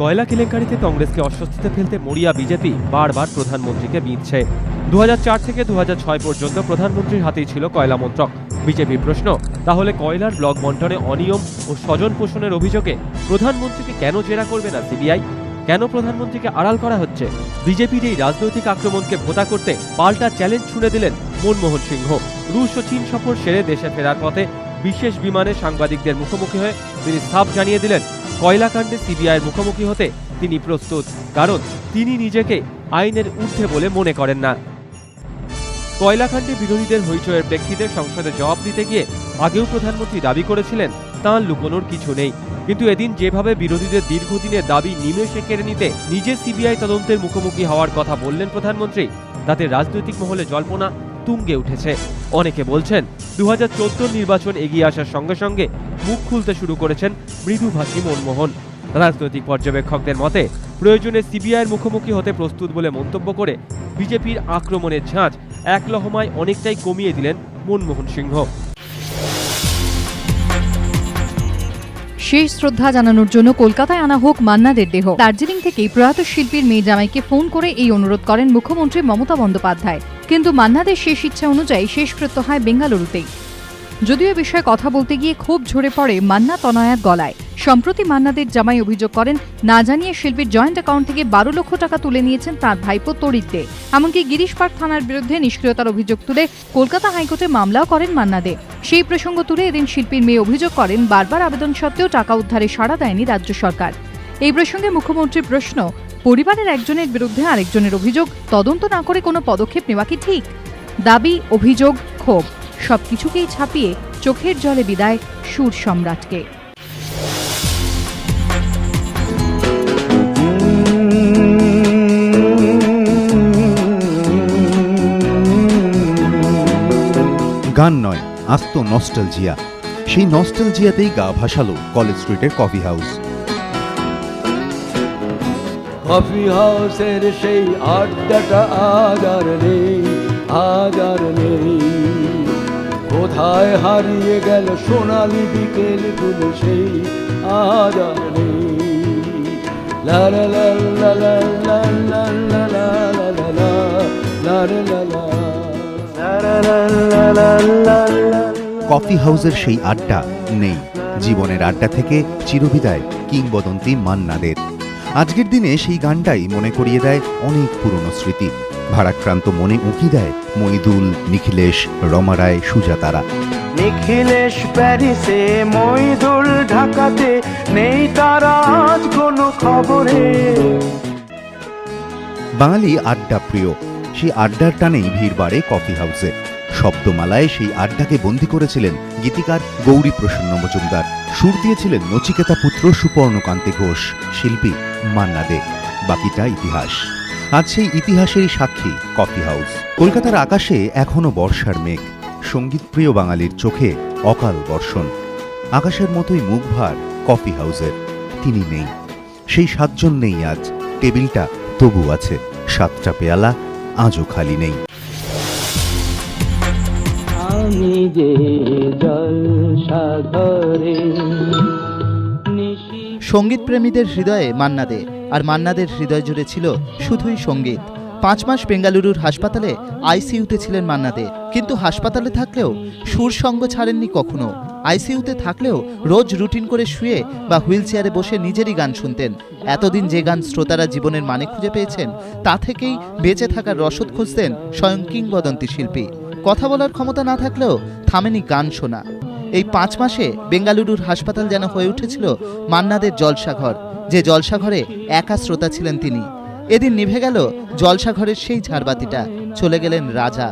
কয়লা কেলেঙ্কারিতে কংগ্রেসকে অস্বস্তিতে ফেলতে মরিয়া বিজেপি বারবার প্রধানমন্ত্রীকে বিঁধছে। দু থেকে দু পর্যন্ত প্রধানমন্ত্রীর হাতেই ছিল কয়লা মন্ত্রক বিজেপির প্রশ্ন, তাহলে কয়লার ব্লক বন্টনে অনিয়ম ও স্বজন পোষণের অভিযোগে প্রধানমন্ত্রীকে কেন জেরা করবে না সিবিআই? কেন প্রধানমন্ত্রীকে আড়াল করা হচ্ছে? বিজেপির এই রাজনৈতিক আক্রমণকে ভোতা করতে পাল্টা চ্যালেঞ্জ ছুড়ে দিলেন মনমোহন সিংহ। রুশ ও চীন সফর সেরে দেশে ফেরার পথে বিশেষ বিমানে সাংবাদিকদের মুখোমুখি হয়ে তিনি সাফ জানিয়ে দিলেন কয়লাকাণ্ডে সিবিআইয়ের মুখোমুখি হতে তিনি প্রস্তুত, কারণ তিনি নিজেকে আইনের ঊর্ধ্বে বলে মনে করেন না। কয়লাকাণ্ডে বিরোধীদের হইচয়ের প্রেক্ষিতে সংসদে জবাব দিতে গিয়ে আগেও প্রধানমন্ত্রী দাবি করেছিলেন, তাঁর লুকোনোর কিছু নেই। কিন্তু এদিন যেভাবে বিরোধীদের দীর্ঘদিনের দাবি নিমেষে কেড়ে নিতে নিজে সিবিআই তদন্তের মুখোমুখি হওয়ার কথা বললেন প্রধানমন্ত্রী, তাতে রাজনৈতিক মহলে জল্পনা তুঙ্গে উঠেছে। অনেকে বলছেন দুহাজার চোদ্দ নির্বাচন এগিয়ে আসার সঙ্গে সঙ্গে মুখ খুলতে শুরু করেছেন মৃদুভাষী মনমোহন। রাজনৈতিক পর্যবেক্ষকদের মতে, প্রয়োজনে সিবিআইয়ের মুখোমুখি হতে প্রস্তুত বলে মন্তব্য করে বিজেপির আক্রমণের ঝাঁজ এক লহমায় অনেকটাই কমিয়ে দিলেন মনমোহন সিংহ। শেষ শ্রদ্ধা জানানোর জন্য কলকাতায় আনা হোক মান্নাদের দেহ। দার্জিলিং থেকেই প্রয়াত শিল্পীর মেয়ে জামাইকে ফোন করে এই অনুরোধ করেন মুখ্যমন্ত্রী মমতা বন্দ্যোপাধ্যায়। কিন্তু মান্নাদের শেষ ইচ্ছা অনুযায়ী শেষ শেষকৃত্য হয় বেঙ্গালুরুতেই। যদিও বিষয়ে কথা বলতে গিয়ে খুব ঝরে পড়ে মান্না তনয়ার গলায়। সম্প্রতি মান্নাদের জামাই অভিযোগ করেন, না জানিয়ে শিল্পীর জয়েন্ট অ্যাকাউন্ট থেকে বারো লক্ষ টাকা তুলে নিয়েছেন তার ভাইপো তরিত। এমনকি গিরিশ পার্ক থানার বিরুদ্ধে নিষ্ক্রিয়তার অভিযোগ তুলে কলকাতা হাইকোর্টে মামলাও করেন মান্না দে সেই প্রসঙ্গ তুলে এদিন শিল্পীর মেয়ে অভিযোগ করেন, বারবার আবেদন সত্ত্বেও টাকা উদ্ধারে সাড়া দেয়নি রাজ্য সরকার। এই প্রসঙ্গে মুখ্যমন্ত্রীর প্রশ্ন পরিবারের একজনের বিরুদ্ধে আরেকজনের অভিযোগ, তদন্ত না করে কোনো পদক্ষেপ নেওয়া কি ঠিক? দাবি, অভিযোগ, ক্ষোভ, সবকিছুকেই ছাপিয়ে চোখের জলে বিদায় সুর সম্রাটকে। গান নয়, আস্ত নস্টালজিয়া। সেই নস্টালজিয়াতেই গা ভাসালো কলেজ স্ট্রিটের কফি হাউস। কফি হাউসের সেই আড্ডাটা আজ নেই আজ নেই। কোথায় হারিয়ে গেল সোনালি বিকেলগুলো সেই আজ নেই। কফি হাউসের সেই আড্ডা নেই, জীবনের আড্ডা থেকে চিরবিদায় কিংবদন্তি মান্নাদের। আজকের দিনে সেই গানটাই মনে করিয়ে দেয় অনেক পুরনো স্মৃতি। ভারাক্রান্ত মনে উঁকি দেয় মইদুল নিখিলেশ রমারায় সুজাতারা নিখিলেশ প্যারিসে মইদুল ঢাকাতে নেই তারা আজ কোনো খবরে। বাঙালি আড্ডা প্রিয় সেই আড্ডার টানেই ভিড় বাড়ে কফি হাউসে। শব্দমালায় সেই আড্ডাকে বন্দী করেছিলেন গীতিকার গৌরী প্রসন্ন মজুমদার। সুর দিয়েছিলেন নচিকেতা পুত্র সুপর্ণকান্তি ঘোষ, শিল্পী মান্না দে। বাকিটা ইতিহাস। আজ সেই ইতিহাসেরই সাক্ষী কফি হাউস। কলকাতার আকাশে এখনও বর্ষার মেঘ। সঙ্গীতপ্রিয় বাঙালির চোখে অকাল বর্ষণ। আকাশের মতোই মুখভার কফি হাউসের। তিনি নেই। সেই সাতজন নেই আজ। টেবিলটা তবু আছে। সাতটা পেয়ালা আজও খালি নেই। সাগরে। নিশি সঙ্গীতপ্রেমীদের হৃদয়ে মান্না দে, আর মান্নাদের হৃদয় জুড়ে ছিল শুধুই সংগীত। পাঁচ মাস বেঙ্গালুরুর হাসপাতালে আইসিইউতে ছিলেন মান্না দে, কিন্তু হাসপাতালে থাকলেও সুর সঙ্গ ছাড়েননি কখনো। আইসিইউতে থাকলেও রোজ রুটিন করে শুয়ে বা হুইল চেয়ারে বসে নিজেরই গান শুনতেন। এতদিন যে গান শ্রোতারা জীবনের মানে খুঁজে পেয়েছেন, তা থেকেই বেঁচে থাকার রসদ খুঁজতেন স্বয়ং কিংবদন্তি শিল্পী। কথা বলার ক্ষমতা না থাকলেও থামেনি গান শোনা। এই পাঁচ মাসে বেঙ্গালুরুর হাসপাতাল যেন হয়ে উঠেছিল মান্নাদের জলসাঘর, যে জলসাঘরে একা শ্রোতা ছিলেন তিনি। এদিন নিভে গেল জলসাঘরের সেই ঝাড়বাতিটা, চলে গেলেন রাজা।